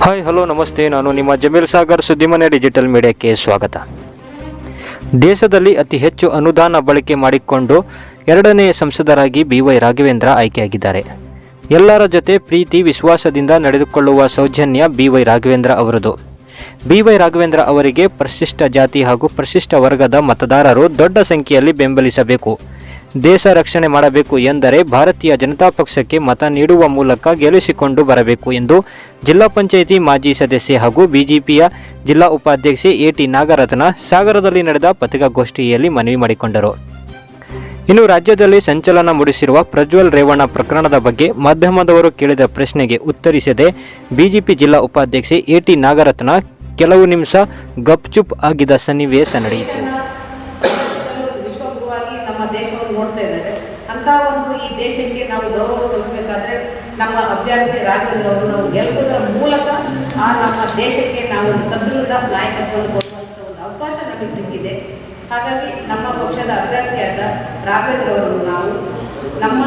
Hi hello ನಮಸ್ತೆ. ನಾನು ನಿಮ್ಮ ಜಮೀಲ್ ಸಾಗರ್ ಸುದ್ದಿಮನೆ ಡಿಜಿಟಲ್ ಮೀಡಿಯಾಕ್ಕೆ ಸ್ವಾಗತ. ದೇಶದಲ್ಲಿ ಅತಿ ಹೆಚ್ಚು ಅನುದಾನ ಬಳಕೆ ಮಾಡಿಕೊಂಡು ಎರಡನೇ ಸಂಸದರಾಗಿ ಬಿ ವೈ ರಾಘವೇಂದ್ರ ಆಯ್ಕೆಯಾಗಿದ್ದಾರೆ. ಎಲ್ಲರ ಜೊತೆ ಪ್ರೀತಿ, ವಿಶ್ವಾಸದಿಂದ ನಡೆದುಕೊಳ್ಳುವ ಸೌಜನ್ಯ ಬಿ ವೈ ರಾಘವೇಂದ್ರ ಅವರದು. ಬಿ ವೈ ರಾಘವೇಂದ್ರ ಅವರಿಗೆ ಪರಿಶಿಷ್ಟ ಜಾತಿ ಹಾಗೂ ಪರಿಶಿಷ್ಟ ವರ್ಗದ ಮತದಾರರು ದೊಡ್ಡ ಸಂಖ್ಯೆಯಲ್ಲಿ ಬೆಂಬಲಿಸಬೇಕು. ದೇಶ ರಕ್ಷಣೆ ಮಾಡಬೇಕು ಎಂದರೆ ಭಾರತೀಯ ಜನತಾ ಪಕ್ಷಕ್ಕೆ ಮತ ನೀಡುವ ಮೂಲಕ ಗೆಲ್ಲಿಸಿಕೊಂಡು ಬರಬೇಕು ಎಂದು ಜಿಲ್ಲಾ ಪಂಚಾಯಿತಿ ಮಾಜಿ ಸದಸ್ಯೆ ಹಾಗೂ ಬಿಜೆಪಿಯ ಜಿಲ್ಲಾ ಉಪಾಧ್ಯಕ್ಷೆ ಎಟಿ ನಾಗರತ್ನ ಸಾಗರದಲ್ಲಿ ನಡೆದ ಪತ್ರಿಕಾಗೋಷ್ಠಿಯಲ್ಲಿ ಮನವಿ ಮಾಡಿಕೊಂಡರು. ಇನ್ನು ರಾಜ್ಯದಲ್ಲಿ ಸಂಚಲನ ಮೂಡಿಸಿರುವ ಪ್ರಜ್ವಲ್ ರೇವಣ್ಣ ಪ್ರಕರಣದ ಬಗ್ಗೆ ಮಾಧ್ಯಮದವರು ಕೇಳಿದ ಪ್ರಶ್ನೆಗೆ ಉತ್ತರಿಸದೆ ಬಿಜೆಪಿ ಜಿಲ್ಲಾ ಉಪಾಧ್ಯಕ್ಷೆ ಎಟಿ ನಾಗರತ್ನ ಕೆಲವು ನಿಮಿಷ ಗಪ್ಚುಪ್ ಆಗಿದ್ದ ಸನ್ನಿವೇಶ ನಡೆಯಿತು. ನೋಡ್ತಾ ಇದ್ದಾರೆ. ಅಂತ ಒಂದು ಈ ದೇಶಕ್ಕೆ ನಾವು ಗೌರವ ಸಲ್ಲಿಸಬೇಕಾದ್ರೆ ನಮ್ಮ ಅಭ್ಯರ್ಥಿ ರಾಘವೇಂದ್ರ ಅವರು ನಾವು ಗೆಲ್ಲಿಸೋದರ ಮೂಲಕ ಆ ನಮ್ಮ ದೇಶಕ್ಕೆ ನಾವು ಒಂದು ಸದೃಢ ನಾಯಕತ್ವವನ್ನು ಕೊಡುವಂಥ ಒಂದು ಅವಕಾಶ ನಮಗೆ ಸಿಕ್ಕಿದೆ. ಹಾಗಾಗಿ ನಮ್ಮ ಪಕ್ಷದ ಅಭ್ಯರ್ಥಿಯಾದ ರಾಘವೇಂದ್ರ ಅವರು ನಾವು ನಮ್ಮ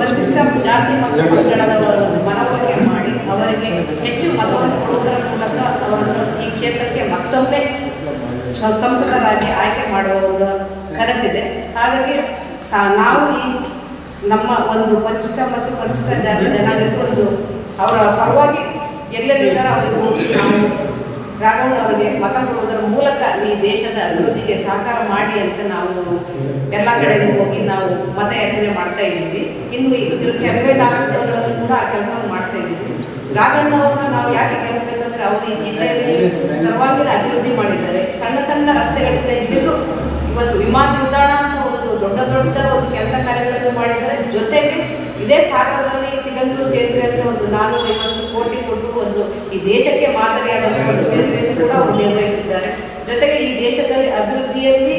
ಪರಿಶಿಷ್ಟ ಜಾತಿ ಮತ್ತು ಪಂಗಡದವರ ಮನವೊಲಿಕೆ ಮಾಡಿ ಅವರಿಗೆ ಹೆಚ್ಚು ಮತವನ್ನು ಕೊಡುವುದರ ಮೂಲಕ ಅವರನ್ನು ಈ ಕ್ಷೇತ್ರಕ್ಕೆ ಮತ್ತೊಮ್ಮೆ ಸಂಸದರಾಗಿ ಆಯ್ಕೆ ಮಾಡುವ ಒಂದು ಕನಸಿದೆ. ಹಾಗಾಗಿ ನಾವು ಈ ನಮ್ಮ ಒಂದು ಪರಿಶಿಷ್ಟ ಮತ್ತು ಪರಿಶಿಷ್ಟ ಜಾತಿ ಜನಾಂಗಕ್ಕೆ ಒಂದು ಅವರ ಪರವಾಗಿ ಎಲ್ಲೆಲ್ಲಿದ್ದಾರೆ ಅವರಿಗೆ ಹೋಗಿ ನಾವು ರಾಘವನ್ ಅವರಿಗೆ ಮತ ಕೊಡುವುದರ ಮೂಲಕ ಈ ದೇಶದ ಅಭಿವೃದ್ಧಿಗೆ ಸಹಕಾರ ಮಾಡಿ ಅಂತ ನಾವು ಎಲ್ಲ ಕಡೆಗೂ ಹೋಗಿ ನಾವು ಮತಯಾಚನೆ ಮಾಡ್ತಾ ಇದ್ದೀವಿ. ಇನ್ನು ಇದ್ರ ಕೆಲವೇ ನಾಲ್ಕು ಕೂಡ ಆ ಕೆಲಸವನ್ನು ಮಾಡ್ತಾ ಇದ್ದೀವಿ. ರಾಘವಣ್ಣ ಅವ್ರನ್ನ ನಾವು ಯಾಕೆ ಕೆಲಸಬೇಕಂದ್ರೆ ಅವರು ಈ ಜಿಲ್ಲೆಯಲ್ಲಿ ಸರ್ವಾಂಗೀಣ ಅಭಿವೃದ್ಧಿ ಮಾಡಿದ್ದಾರೆ. ಸಣ್ಣ ಸಣ್ಣ ರಸ್ತೆಗಳಿಂದ ಹಿಡಿದು ಇವತ್ತು ವಿಮಾನ ನಿಲ್ದಾಣ ದೊಡ್ಡ ದೊಡ್ಡ ಒಂದು ಕೆಲಸ ಕಾರ್ಯಗಳನ್ನು ಮಾಡಿದ್ದಾರೆ. ಜೊತೆಗೆ ಇದೇ ಸಾಗರದಲ್ಲಿ ಸಿಗಂದೂರು ಅಂತ ಒಂದು ನಾನ್ನೂರ ಐವತ್ತು ಕೋಟಿ ಕೊಟ್ಟು ಒಂದು ಈ ದೇಶಕ್ಕೆ ಮಾದರಿಯಾದ ಒಂದು ಸೇತುವೆಯನ್ನು ಕೂಡ ಅವರು ನಿರ್ವಹಿಸಿದ್ದಾರೆ. ಜೊತೆಗೆ ಈ ದೇಶದಲ್ಲಿ ಅಭಿವೃದ್ಧಿಯಲ್ಲಿ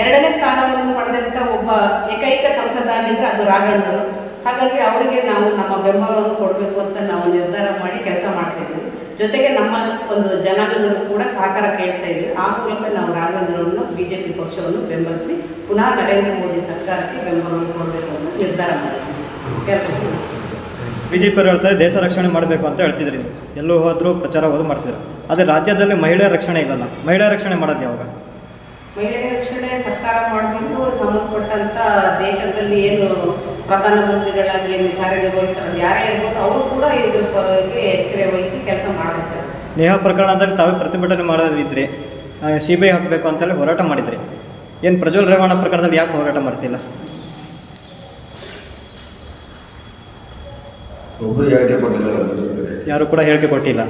ಎರಡನೇ ಸ್ಥಾನವನ್ನು ಪಡೆದಂಥ ಒಬ್ಬ ಏಕೈಕ ಸಂಸದ ಆಗಿದ್ರೆ ಅದು ರಾಘಣ್ಣವರು ಹಾಗಾಗಿ ಅವರಿಗೆ ನಾವು ನಮ್ಮ ಬೆಂಬಲವನ್ನು ಕೊಡಬೇಕು ಅಂತ ನಾವು ನಿರ್ಧಾರ ಮಾಡಿ ಕೆಲಸ ಮಾಡ್ತಾ ಇದ್ದೀವಿ. ಜೊತೆಗೆ ನಮ್ಮ ಒಂದು ಜನಾಂಗದವರು ಕೂಡ ಸಹಕಾರ ಕೇಳ್ತಾ ಇದ್ವಿ. ಆ ಮೂಲಕ ನಾವು ರಾಘವೇಂದ್ರವನ್ನು ಬಿಜೆಪಿ ಪಕ್ಷವನ್ನು ಬೆಂಬಲಿಸಿ ಪುನಃ ನರೇಂದ್ರ ಮೋದಿ ಸರ್ಕಾರಕ್ಕೆ ಬೆಂಬಲವನ್ನು ಕೊಡಬೇಕು ಅಂತ ನಿರ್ಧಾರ ಮಾಡಿದ್ವಿ. ಬಿಜೆಪಿ ಬಿ ಜೆ ಪಿಯವರು ಹೇಳ್ತಾರೆ ದೇಶ ರಕ್ಷಣೆ ಮಾಡಬೇಕು ಅಂತ ಹೇಳ್ತಿದ್ರಿ. ಎಲ್ಲೂ ಹೋದರೂ ಪ್ರಚಾರ ಹೋದ್ರು ಮಾಡ್ತಿದ್ರು ಅದೇ ರಾಜ್ಯದಲ್ಲಿ ಮಹಿಳೆ ರಕ್ಷಣೆ ಇಲ್ಲಲ್ಲ. ಮಹಿಳೆ ರಕ್ಷಣೆ ಮಾಡೋದು ಯಾವಾಗ? ಮಹಿಳೆ ರಕ್ಷಣೆ ಸರ್ಕಾರ ಮಾಡಬೇಕು ಸಂಬಂಧಪಟ್ಟಂತ ದೇಶದಲ್ಲಿ ಏನು ಪ್ರಧಾನಮಂತ್ರಿಗಳಾಗಿ ಏನು ಕಾರ್ಯನಿರ್ವಹಿಸ್ತಾರೆ ಯಾರೇ ಇರ್ಬೋದು ಅವರು ಕೂಡ ಇದ್ರ ಬಗ್ಗೆ ಎಚ್ಚರ ವಹಿಸಿ ಕೆಲಸ ನೇಹ ಪ್ರಕರಣದಲ್ಲಿ ತಾವೇ ಪ್ರತಿಭಟನೆ ಮಾಡೋದಿದ್ರೆ ಸಿ ಬಿ ಐ ಹಾಕಬೇಕು ಅಂತೇಳಿ ಹೋರಾಟ ಮಾಡಿದರೆ. ಏನು ಪ್ರಜ್ವಲ್ ರೇವಣ್ಣ ಪ್ರಕರಣದಲ್ಲಿ ಯಾಕೆ ಹೋರಾಟ ಮಾಡ್ತಿಲ್ಲ? ಯಾರು ಕೂಡ ಹೇಳಿಕೆ ಕೊಟ್ಟಿಲ್ಲ.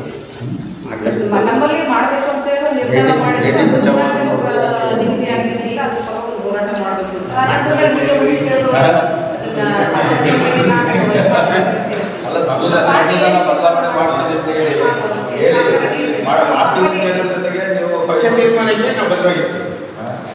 ಅಲ್ಲ ಸಂವಿಧಾನ ಬದಲಾವಣೆ ಮಾಡ್ತದೆ ಅಂತ ಹೇಳಿ. ಹೇಳಿ. ಮಾಡ- ಮಾಡ್ತೀವಿ ಜೊತೆಗೆ ನೀವು ಪಕ್ಷ ತೀರ್ಮಾನಕ್ಕೆ ನಾವು ಬದ್ಧವಾಗಿರ್ತೀವಿ